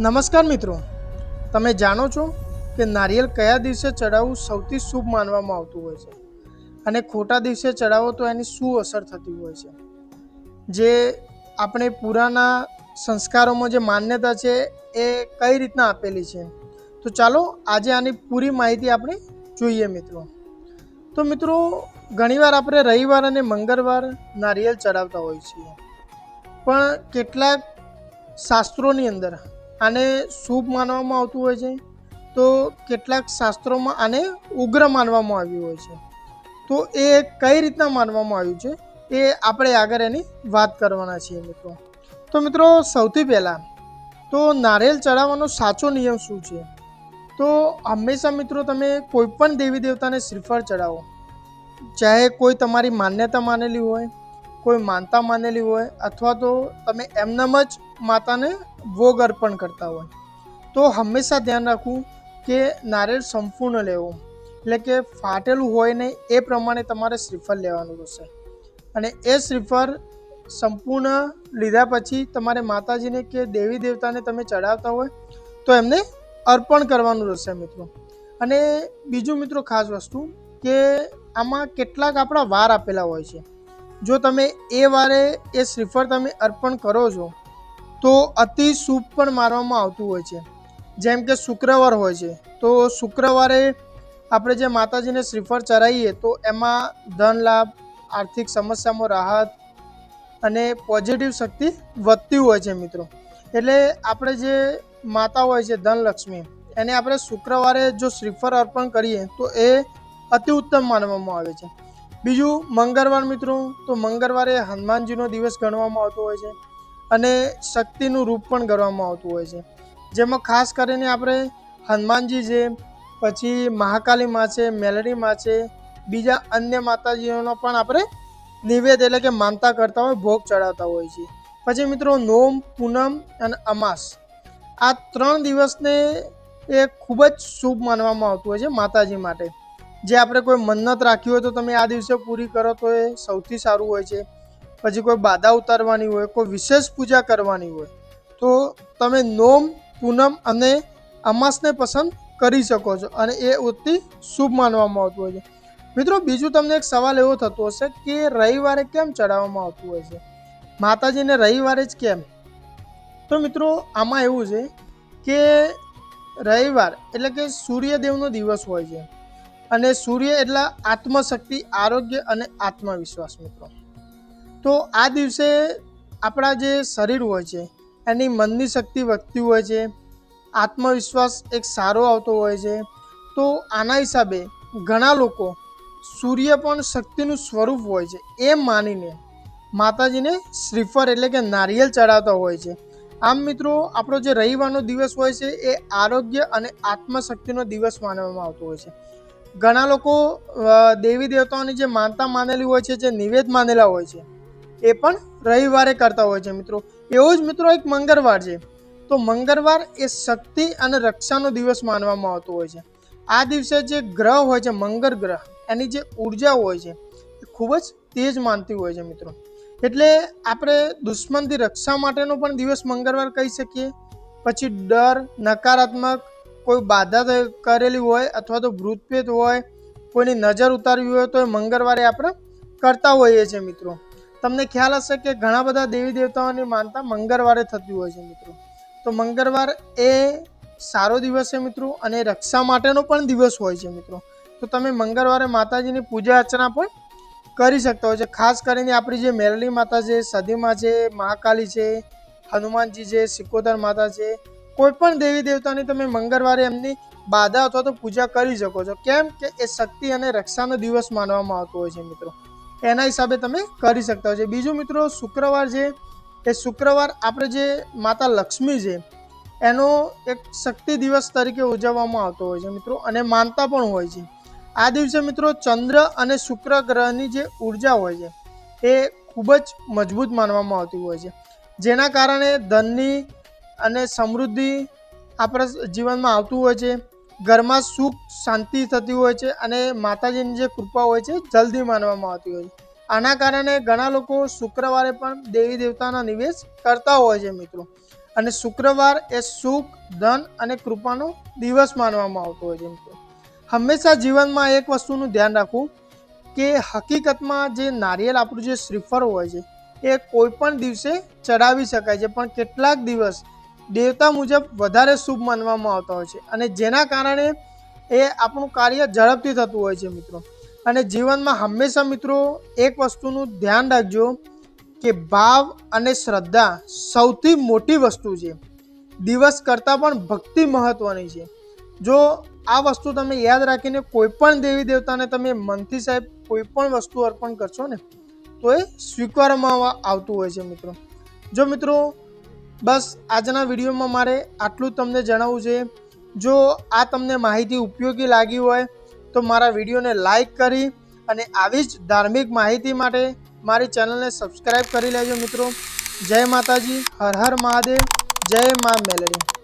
નમસ્કાર મિત્રો. તમે જાણો છો કે નારિયેળ કયા દિવસે ચડાવવું સૌથી શુભ માનવામાં આવતું હોય છે? અને ખોટા દિવસે ચડાવો તો એની શું અસર થતી હોય છે? જે આપણે પુરાના સંસ્કારોમાં જે માન્યતા છે એ કઈ રીતના આપેલી છે? તો ચાલો આજે આની પૂરી માહિતી આપણે જોઈએ મિત્રો. તો મિત્રો, ઘણીવાર આપણે રવિવાર અને મંગળવાર નારિયેળ ચડાવતા હોઈએ છીએ. પણ કેટલાક શાસ્ત્રોની અંદર આને શુભ માનવામાં આવતું હોય છે. તો કેટલાક શાસ્ત્રોમાં આને ઉગ્ર માનવામાં આવ્યું હોય છે. તો એ કઈ રીતના માનવામાં આવ્યું છે? એ આપણે આગળ એની વાત કરવાના છીએ મિત્રો. તો મિત્રો સૌથી પહેલાં તો નારિયેળ ચડાવવાનો સાચો નિયમ શું છે? તો હંમેશા મિત્રો તમે કોઈ પણ દેવી દેવતાને શ્રીફળ ચડાવો. ચાહે કોઈ તમારી માન્યતા માનેલી હોય કોઈ માનતા માનેલી હોય અથવા તો તમે એમનામ જ માતાને ભોગ અર્પણ કરતા હોય, તો હંમેશા ધ્યાન રાખવું કે નારિયેળ સંપૂર્ણ લેવું. એટલે કે ફાટેલું હોય ને એ પ્રમાણે તમારે શ્રીફળ લેવાનું રહેશે. અને એ શ્રીફળ સંપૂર્ણ લીધા પછી તમારે માતાજીને કે દેવી દેવતાને તમે ચડાવતા હોય, તો એમને અર્પણ કરવાનું રહેશે મિત્રો. અને બીજું મિત્રો ખાસ વસ્તુ કે આમાં કેટલાક આપણા વાર આપેલા હોય છે. જો તમે એ વારે એ શ્રીફળ તમે અર્પણ કરો છો, તો અતિ શુભ પણ મારવામાં આવતું હોય છે. જેમ કે શુક્રવાર હોય છે, તો શુક્રવારે આપણે જે માતાજીને શ્રીફળ ચડાવીએ તો એમાં ધન લાભ, આર્થિક સમસ્યામાં રાહત અને પોઝિટિવ શક્તિ વધતી હોય છે મિત્રો. એટલે આપણે જે માતા હોય છે, ધનલક્ષ્મી, એને આપણે શુક્રવારે જો શ્રીફળ અર્પણ કરીએ, તો એ અતિ ઉત્તમ માનવામાં આવે છે. બીજું, મંગળવાર મિત્રો, તો મંગળવારે હનુમાનજીનો દિવસ ગણવામાં આવતો હોય છે અને શક્તિનું રૂપ પણ ગણવામાં આવતું હોય છે. જેમાં ખાસ કરીને આપણે હનુમાનજી છે, પછી મહાકાલી માં છે, મેલડી માં છે, બીજા અન્ય માતાજીઓનો પણ આપણે નિવેદ એટલે કે માનતા કરતા હોય, ભોગ ચડાવતા હોય છે. પછી મિત્રો, નોમ, પૂનમ અને અમાસ. આ ત્રણ દિવસને એ ખૂબ જ શુભ માનવામાં આવતું હોય છે માતાજી માટે. જે આપણે કોઈ મન્નત રાખી હોય તો તમે આ દિવસે પૂરી કરો તો એ સૌથી સારું હોય છે. પછી કોઈ બાધા ઉતારવાની હોય, કોઈ વિશેષ પૂજા કરવાની હોય, તો તમે નોમ, પૂનમ અને અમાસને પસંદ કરી શકો છો અને એ અતિ શુભ માનવામાં આવતું હોય છે. મિત્રો, બીજું તમને એક સવાલ એવો થતો હશે કે રવિવારે કેમ ચડાવવામાં આવતું હોય છે? માતાજીને રવિવારે જ કેમ? તો મિત્રો, આમાં એવું છે કે રવિવાર એટલે કે સૂર્યદેવનો દિવસ હોય છે. અને સૂર્ય એટલે આત્મશક્તિ, આરોગ્ય અને આત્મવિશ્વાસ મિત્રો. તો આ દિવસે આપણા જે શરીર હોય છે, એની મનની શક્તિ વધતી હોય છે, આત્મવિશ્વાસ એક સારો આવતો હોય છે, તો આના હિસાબે ઘણા લોકો સૂર્ય પણ શક્તિનું સ્વરૂપ હોય છે એમ માનીને માતાજીને શ્રીફળ એટલે કે નારિયેળ ચડાવતા હોય છે. આમ મિત્રો, આપણો જે રવિવારનો દિવસ હોય છે, એ આરોગ્ય અને આત્મશક્તિનો દિવસ માનવામાં આવતો હોય છે. ઘણા લોકો દેવી દેવતાઓની જે માનતા માનેલી હોય છે, જે નિવેદ માનેલા હોય છે, એ પણ રવિવારે કરતા હોય છે મિત્રો. એવો જ મિત્રો એક મંગળવાર છે. તો મંગળવાર એ શક્તિ અને રક્ષાનો દિવસ માનવામાં આવતો હોય છે. આ દિવસે જે ગ્રહ હોય છે, મંગળ ગ્રહ, એની જે ઊર્જા હોય છે, એ ખૂબ જ તેજ માનતી હોય છે મિત્રો. એટલે આપણે દુશ્મનથી રક્ષા માટેનો પણ દિવસ મંગળવાર કહી શકીએ. પછી ડર, નકારાત્મક કોઈ બાધા કરેલી હોય અથવા તો ભૂતપેત હોય, કોઈની નજર ઉતારવી હોય તો એ મંગળવારે આપણે કરતા હોઈએ છીએ મિત્રો. તમને ખ્યાલ હશે કે ઘણા બધા દેવી દેવતાઓની માનતા મંગળવારે થતી હોય છે મિત્રો. તો મંગળવાર એ સારો દિવસ છે મિત્રો અને રક્ષા માટેનો પણ દિવસ હોય છે મિત્રો. તો તમે મંગળવારે માતાજીની પૂજા અર્ચના પણ કરી શકતા હોય છે. ખાસ કરીને આપણી જે મેરલી માતા છે, સદીમાં છે, મહાકાલી છે, હનુમાનજી છે, સિકોદર માતા છે કોઈ પણ દેવી દેવતાની તમે મંગળવારે એમની બાધા અથવા તો પૂજા કરી શકો છો. કેમ કે એ શક્તિ અને રક્ષાનો દિવસ માનવામાં આવતો હોય છે મિત્રો. એના હિસાબે તમે કરી શકતા હોય છે. બીજું મિત્રો, શુક્રવાર છે એ શુક્રવાર આપણે જે માતા લક્ષ્મી છે, એનો એક શક્તિ દિવસ તરીકે ઉજવવામાં આવતો હોય છે મિત્રો અને માનતા પણ હોય છે. આ દિવસે મિત્રો ચંદ્ર અને શુક્ર ગ્રહની જે ઊર્જા હોય છે, એ ખૂબ જ મજબૂત માનવામાં આવતી હોય છે. જેના કારણે ધનની અને સમૃદ્ધિ આપણા જીવનમાં આવતું હોય છે. ઘરમાં સુખ, શાંતિ થતી હોય છે અને માતાજીની જે કૃપા હોય છે જલ્દી માનવામાં આવતી હોય છે. આના કારણે ઘણા લોકો શુક્રવારે પણ દેવી દેવતાના નિવેશ કરતા હોય છે મિત્રો. અને શુક્રવાર એ સુખ, ધન અને કૃપાનો દિવસ માનવામાં આવતો હોય છે મિત્રો. હંમેશા જીવનમાં એક વસ્તુનું ધ્યાન રાખવું કે હકીકતમાં જે નારિયેલ આપણું જે શ્રીફળ હોય છે એ કોઈ પણ દિવસે ચડાવી શકાય છે. પણ કેટલાક દિવસ દેવતા મુજબ વધારે શુભ માનવામાં આવતા હોય છે. અને જેના કારણે એ આપણું કાર્ય ઝડપથી થતું હોય છે મિત્રો. અને જીવનમાં હંમેશા મિત્રો એક વસ્તુનું ધ્યાન રાખજો કે ભાવ અને શ્રદ્ધા સૌથી મોટી વસ્તુ છે. દિવસ કરતાં પણ ભક્તિ મહત્વની છે. જો આ વસ્તુ તમે યાદ રાખીને કોઈ પણ દેવી દેવતાને તમે મનથી સાહેબ કોઈ પણ વસ્તુ અર્પણ કરશો ને, તો એ સ્વીકારવામાં આવતું હોય છે મિત્રો. જો મિત્રો બસ, આજના વિડીયોમાં મારે આટલું તમને જણાવવું છે. જો આ તમને માહિતી ઉપયોગી લાગી હોય, તો મારા વિડીયોને લાઈક કરી અને આવી જ ધાર્મિક માહિતી માટે મારી ચેનલને સબસ્ક્રાઈબ કરી લેજો મિત્રો. જય માતાજી, હર હર મહાદેવ, જય મા મેલડી.